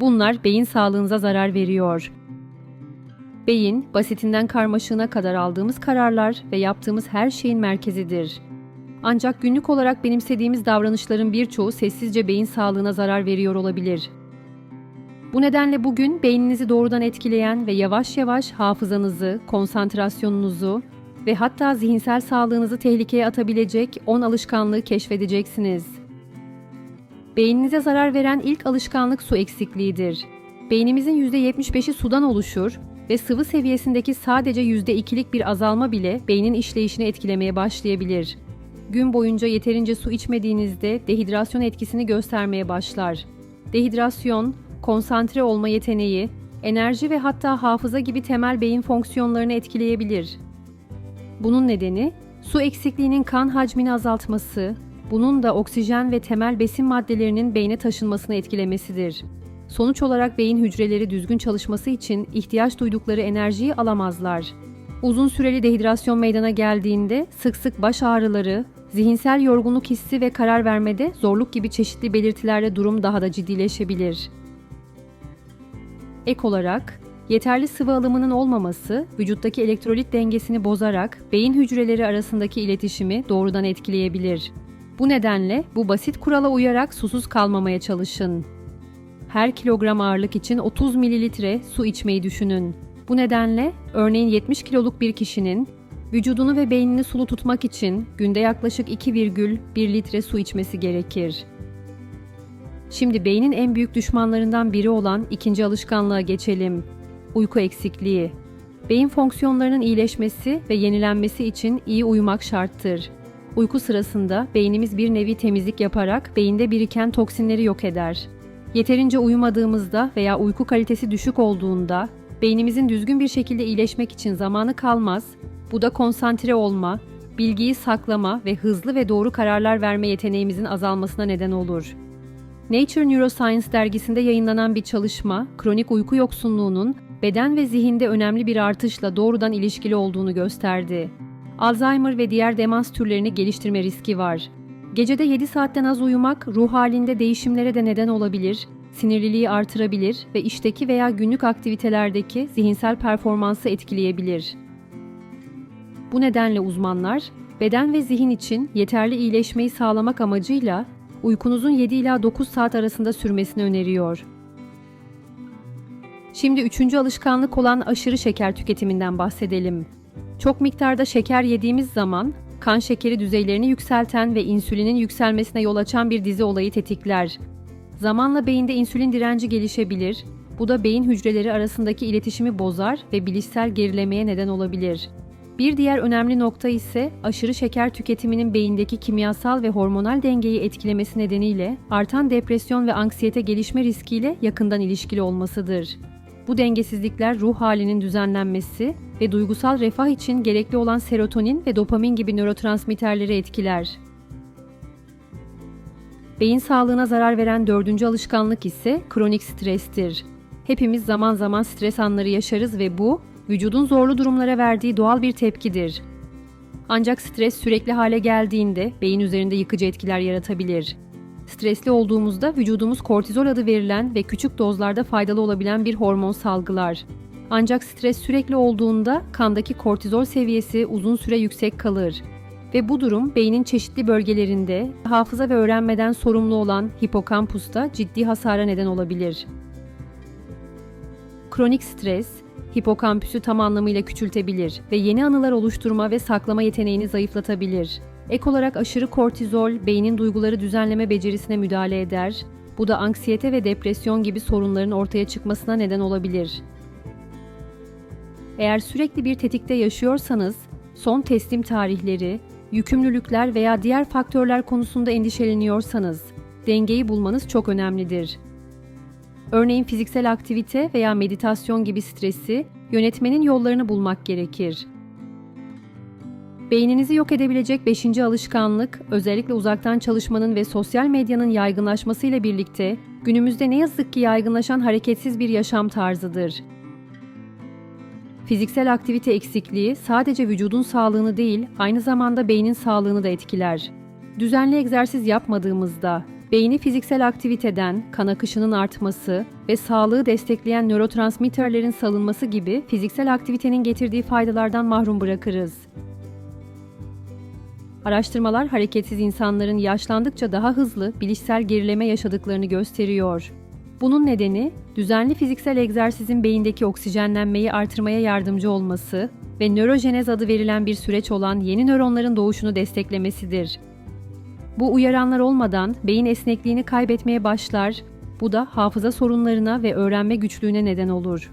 Bunlar beyin sağlığınıza zarar veriyor. Beyin, basitinden karmaşığına kadar aldığımız kararlar ve yaptığımız her şeyin merkezidir. Ancak günlük olarak benimsediğimiz davranışların birçoğu sessizce beyin sağlığına zarar veriyor olabilir. Bu nedenle bugün beyninizi doğrudan etkileyen ve yavaş yavaş hafızanızı, konsantrasyonunuzu ve hatta zihinsel sağlığınızı tehlikeye atabilecek 10 alışkanlığı keşfedeceksiniz. Beyninize zarar veren ilk alışkanlık su eksikliğidir. Beynimizin %75'i sudan oluşur ve sıvı seviyesindeki sadece %2'lik bir azalma bile beynin işleyişini etkilemeye başlayabilir. Gün boyunca yeterince su içmediğinizde dehidrasyon etkisini göstermeye başlar. Dehidrasyon, konsantre olma yeteneği, enerji ve hatta hafıza gibi temel beyin fonksiyonlarını etkileyebilir. Bunun nedeni su eksikliğinin kan hacmini azaltması, bunun da oksijen ve temel besin maddelerinin beyne taşınmasını etkilemesidir. Sonuç olarak beyin hücreleri düzgün çalışması için ihtiyaç duydukları enerjiyi alamazlar. Uzun süreli dehidrasyon meydana geldiğinde sık sık baş ağrıları, zihinsel yorgunluk hissi ve karar vermede zorluk gibi çeşitli belirtilerle durum daha da ciddileşebilir. Ek olarak yeterli sıvı alımının olmaması vücuttaki elektrolit dengesini bozarak beyin hücreleri arasındaki iletişimi doğrudan etkileyebilir. Bu nedenle bu basit kurala uyarak susuz kalmamaya çalışın. Her kilogram ağırlık için 30 mililitre su içmeyi düşünün. Bu nedenle örneğin 70 kiloluk bir kişinin vücudunu ve beynini sulu tutmak için günde yaklaşık 2,1 litre su içmesi gerekir. Şimdi beynin en büyük düşmanlarından biri olan ikinci alışkanlığa geçelim. Uyku eksikliği. Beyin fonksiyonlarının iyileşmesi ve yenilenmesi için iyi uyumak şarttır. Uyku sırasında beynimiz bir nevi temizlik yaparak beyinde biriken toksinleri yok eder. Yeterince uyumadığımızda veya uyku kalitesi düşük olduğunda beynimizin düzgün bir şekilde iyileşmek için zamanı kalmaz. Bu da konsantre olma, bilgiyi saklama ve hızlı ve doğru kararlar verme yeteneğimizin azalmasına neden olur. Nature Neuroscience dergisinde yayınlanan bir çalışma, kronik uyku yoksunluğunun beden ve zihinde önemli bir artışla doğrudan ilişkili olduğunu gösterdi. Alzheimer ve diğer demans türlerini geliştirme riski var. Gecede 7 saatten az uyumak ruh halinde değişimlere de neden olabilir, sinirliliği artırabilir ve işteki veya günlük aktivitelerdeki zihinsel performansı etkileyebilir. Bu nedenle uzmanlar, beden ve zihin için yeterli iyileşmeyi sağlamak amacıyla uykunuzun 7 ila 9 saat arasında sürmesini öneriyor. Şimdi üçüncü alışkanlık olan aşırı şeker tüketiminden bahsedelim. Çok miktarda şeker yediğimiz zaman kan şekeri düzeylerini yükselten ve insülinin yükselmesine yol açan bir dizi olayı tetikler. Zamanla beyinde insülin direnci gelişebilir. Bu da beyin hücreleri arasındaki iletişimi bozar ve bilişsel gerilemeye neden olabilir. Bir diğer önemli nokta ise aşırı şeker tüketiminin beyindeki kimyasal ve hormonal dengeyi etkilemesi nedeniyle artan depresyon ve anksiyete gelişme riskiyle yakından ilişkili olmasıdır. Bu dengesizlikler ruh halinin düzenlenmesi ve duygusal refah için gerekli olan serotonin ve dopamin gibi nörotransmitterleri etkiler. Beyin sağlığına zarar veren dördüncü alışkanlık ise kronik strestir. Hepimiz zaman zaman stres anları yaşarız ve bu, vücudun zorlu durumlara verdiği doğal bir tepkidir. Ancak stres sürekli hale geldiğinde beyin üzerinde yıkıcı etkiler yaratabilir. Stresli olduğumuzda vücudumuz kortizol adı verilen ve küçük dozlarda faydalı olabilen bir hormon salgılar. Ancak stres sürekli olduğunda kandaki kortizol seviyesi uzun süre yüksek kalır ve bu durum beynin çeşitli bölgelerinde hafıza ve öğrenmeden sorumlu olan hipokampusta ciddi hasara neden olabilir. Kronik stres, hipokampüsü tam anlamıyla küçültebilir ve yeni anılar oluşturma ve saklama yeteneğini zayıflatabilir. Ek olarak aşırı kortizol beynin duyguları düzenleme becerisine müdahale eder. Bu da anksiyete ve depresyon gibi sorunların ortaya çıkmasına neden olabilir. Eğer sürekli bir tetikte yaşıyorsanız, son teslim tarihleri, yükümlülükler veya diğer faktörler konusunda endişeleniyorsanız, dengeyi bulmanız çok önemlidir. Örneğin fiziksel aktivite veya meditasyon gibi stresi yönetmenin yollarını bulmak gerekir. Beyninizi yok edebilecek 5. alışkanlık, özellikle uzaktan çalışmanın ve sosyal medyanın yaygınlaşmasıyla birlikte günümüzde ne yazık ki yaygınlaşan hareketsiz bir yaşam tarzıdır. Fiziksel aktivite eksikliği sadece vücudun sağlığını değil, aynı zamanda beynin sağlığını da etkiler. Düzenli egzersiz yapmadığımızda, Beyni fiziksel aktiviteden, kan akışının artması ve sağlığı destekleyen nörotransmitterlerin salınması gibi fiziksel aktivitenin getirdiği faydalardan mahrum bırakırız. Araştırmalar hareketsiz insanların yaşlandıkça daha hızlı bilişsel gerileme yaşadıklarını gösteriyor. Bunun nedeni düzenli fiziksel egzersizin beyindeki oksijenlenmeyi artırmaya yardımcı olması ve nörojenez adı verilen bir süreç olan yeni nöronların doğuşunu desteklemesidir. Bu uyaranlar olmadan beyin esnekliğini kaybetmeye başlar, bu da hafıza sorunlarına ve öğrenme güçlüğüne neden olur.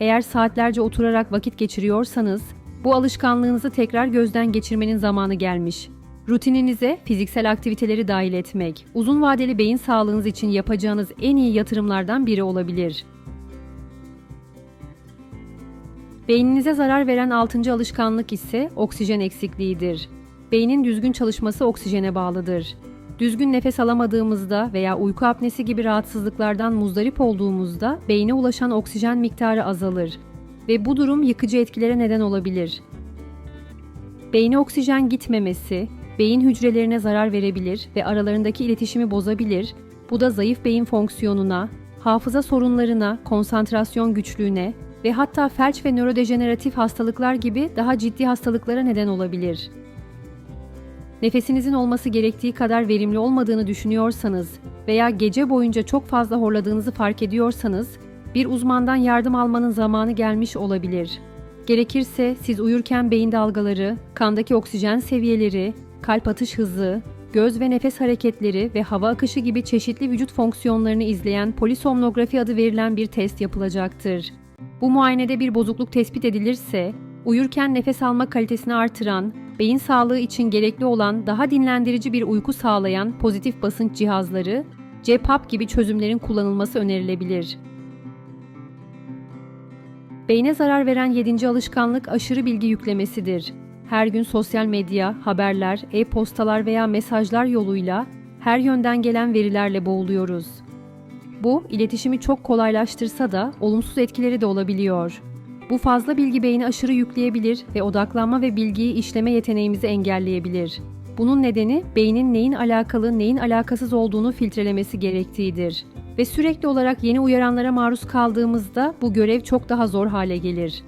Eğer saatlerce oturarak vakit geçiriyorsanız, bu alışkanlığınızı tekrar gözden geçirmenin zamanı gelmiş. Rutininize fiziksel aktiviteleri dahil etmek, uzun vadeli beyin sağlığınız için yapacağınız en iyi yatırımlardan biri olabilir. Beyninize zarar veren 6. alışkanlık ise oksijen eksikliğidir. Beynin düzgün çalışması oksijene bağlıdır. Düzgün nefes alamadığımızda veya uyku apnesi gibi rahatsızlıklardan muzdarip olduğumuzda beyne ulaşan oksijen miktarı azalır ve bu durum yıkıcı etkilere neden olabilir. Beyne oksijen gitmemesi, beyin hücrelerine zarar verebilir ve aralarındaki iletişimi bozabilir. Bu da zayıf beyin fonksiyonuna, hafıza sorunlarına, konsantrasyon güçlüğüne ve hatta felç ve nörodejeneratif hastalıklar gibi daha ciddi hastalıklara neden olabilir. Nefesinizin olması gerektiği kadar verimli olmadığını düşünüyorsanız veya gece boyunca çok fazla horladığınızı fark ediyorsanız bir uzmandan yardım almanın zamanı gelmiş olabilir. Gerekirse siz uyurken beyin dalgaları, kandaki oksijen seviyeleri, kalp atış hızı, göz ve nefes hareketleri ve hava akışı gibi çeşitli vücut fonksiyonlarını izleyen polisomnografi adı verilen bir test yapılacaktır. Bu muayenede bir bozukluk tespit edilirse, uyurken nefes alma kalitesini artıran, beyin sağlığı için gerekli olan daha dinlendirici bir uyku sağlayan pozitif basınç cihazları, CPAP gibi çözümlerin kullanılması önerilebilir. Beyne zarar veren 7. alışkanlık aşırı bilgi yüklemesidir. Her gün sosyal medya, haberler, e-postalar veya mesajlar yoluyla her yönden gelen verilerle boğuluyoruz. Bu, iletişimi çok kolaylaştırsa da olumsuz etkileri de olabiliyor. Bu fazla bilgi beyni aşırı yükleyebilir ve odaklanma ve bilgiyi işleme yeteneğimizi engelleyebilir. Bunun nedeni beynin neyin alakalı, neyin alakasız olduğunu filtrelemesi gerektiğidir. Ve sürekli olarak yeni uyaranlara maruz kaldığımızda bu görev çok daha zor hale gelir.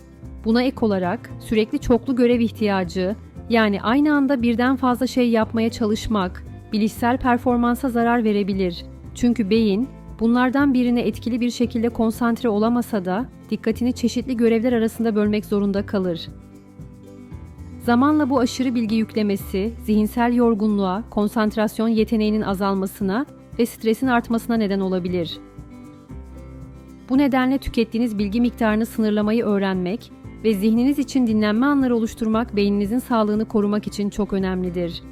Buna ek olarak sürekli çoklu görev ihtiyacı, yani aynı anda birden fazla şey yapmaya çalışmak, bilişsel performansa zarar verebilir. Çünkü beyin bunlardan birine etkili bir şekilde konsantre olamasa da dikkatini çeşitli görevler arasında bölmek zorunda kalır. Zamanla bu aşırı bilgi yüklemesi, zihinsel yorgunluğa, konsantrasyon yeteneğinin azalmasına ve stresin artmasına neden olabilir. Bu nedenle tükettiğiniz bilgi miktarını sınırlamayı öğrenmek ve zihniniz için dinlenme anları oluşturmak beyninizin sağlığını korumak için çok önemlidir.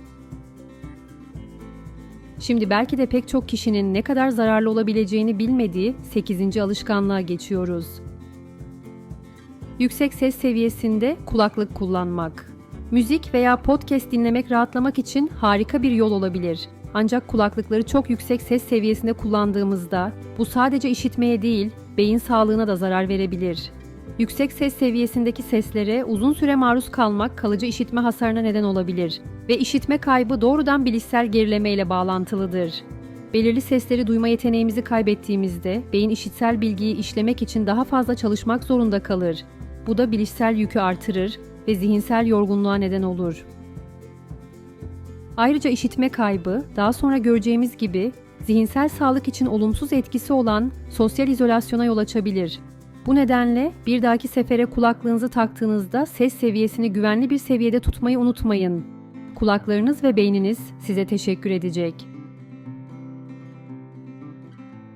Şimdi belki de pek çok kişinin ne kadar zararlı olabileceğini bilmediği 8. alışkanlığa geçiyoruz. Yüksek ses seviyesinde kulaklık kullanmak. Müzik veya podcast dinlemek rahatlamak için harika bir yol olabilir. Ancak kulaklıkları çok yüksek ses seviyesinde kullandığımızda bu sadece işitmeye değil, beyin sağlığına da zarar verebilir. Yüksek ses seviyesindeki seslere uzun süre maruz kalmak kalıcı işitme hasarına neden olabilir ve işitme kaybı doğrudan bilişsel gerileme ile bağlantılıdır. Belirli sesleri duyma yeteneğimizi kaybettiğimizde beyin işitsel bilgiyi işlemek için daha fazla çalışmak zorunda kalır. Bu da bilişsel yükü artırır ve zihinsel yorgunluğa neden olur. Ayrıca işitme kaybı, daha sonra göreceğimiz gibi zihinsel sağlık için olumsuz etkisi olan sosyal izolasyona yol açabilir. Bu nedenle bir dahaki sefere kulaklığınızı taktığınızda ses seviyesini güvenli bir seviyede tutmayı unutmayın. Kulaklarınız ve beyniniz size teşekkür edecek.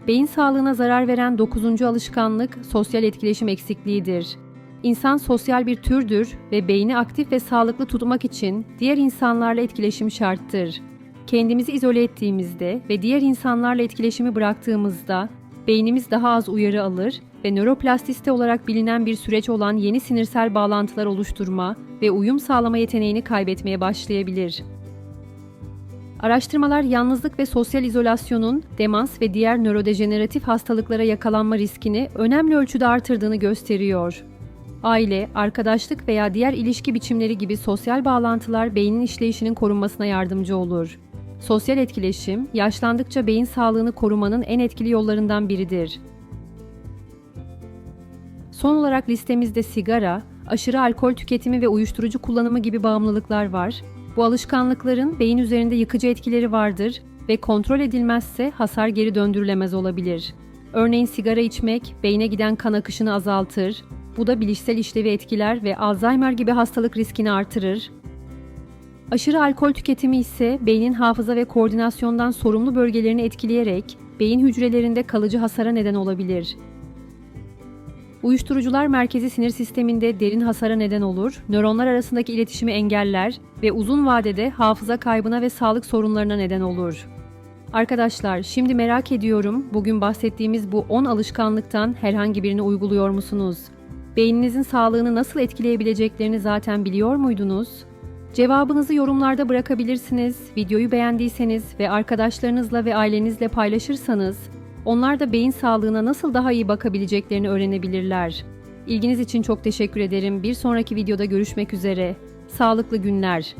Beyin sağlığına zarar veren 9. alışkanlık sosyal etkileşim eksikliğidir. İnsan sosyal bir türdür ve beyni aktif ve sağlıklı tutmak için diğer insanlarla etkileşim şarttır. Kendimizi izole ettiğimizde ve diğer insanlarla etkileşimi bıraktığımızda beynimiz daha az uyarı alır ve nöroplastisite olarak bilinen bir süreç olan yeni sinirsel bağlantılar oluşturma ve uyum sağlama yeteneğini kaybetmeye başlayabilir. Araştırmalar yalnızlık ve sosyal izolasyonun demans ve diğer nörodejeneratif hastalıklara yakalanma riskini önemli ölçüde artırdığını gösteriyor. Aile, arkadaşlık veya diğer ilişki biçimleri gibi sosyal bağlantılar beynin işleyişinin korunmasına yardımcı olur. Sosyal etkileşim, yaşlandıkça beyin sağlığını korumanın en etkili yollarından biridir. Son olarak listemizde sigara, aşırı alkol tüketimi ve uyuşturucu kullanımı gibi bağımlılıklar var. Bu alışkanlıkların beyin üzerinde yıkıcı etkileri vardır ve kontrol edilmezse hasar geri döndürülemez olabilir. Örneğin sigara içmek beyne giden kan akışını azaltır, bu da bilişsel işlevi etkiler ve Alzheimer gibi hastalık riskini artırır. Aşırı alkol tüketimi ise beynin hafıza ve koordinasyondan sorumlu bölgelerini etkileyerek beyin hücrelerinde kalıcı hasara neden olabilir. Uyuşturucular merkezi sinir sisteminde derin hasara neden olur, nöronlar arasındaki iletişimi engeller ve uzun vadede hafıza kaybına ve sağlık sorunlarına neden olur. Arkadaşlar, şimdi merak ediyorum, bugün bahsettiğimiz bu 10 alışkanlıktan herhangi birini uyguluyor musunuz? Beyninizin sağlığını nasıl etkileyebileceklerini zaten biliyor muydunuz? Cevabınızı yorumlarda bırakabilirsiniz. Videoyu beğendiyseniz ve arkadaşlarınızla ve ailenizle paylaşırsanız onlar da beyin sağlığına nasıl daha iyi bakabileceklerini öğrenebilirler. İlginiz için çok teşekkür ederim. Bir sonraki videoda görüşmek üzere. Sağlıklı günler.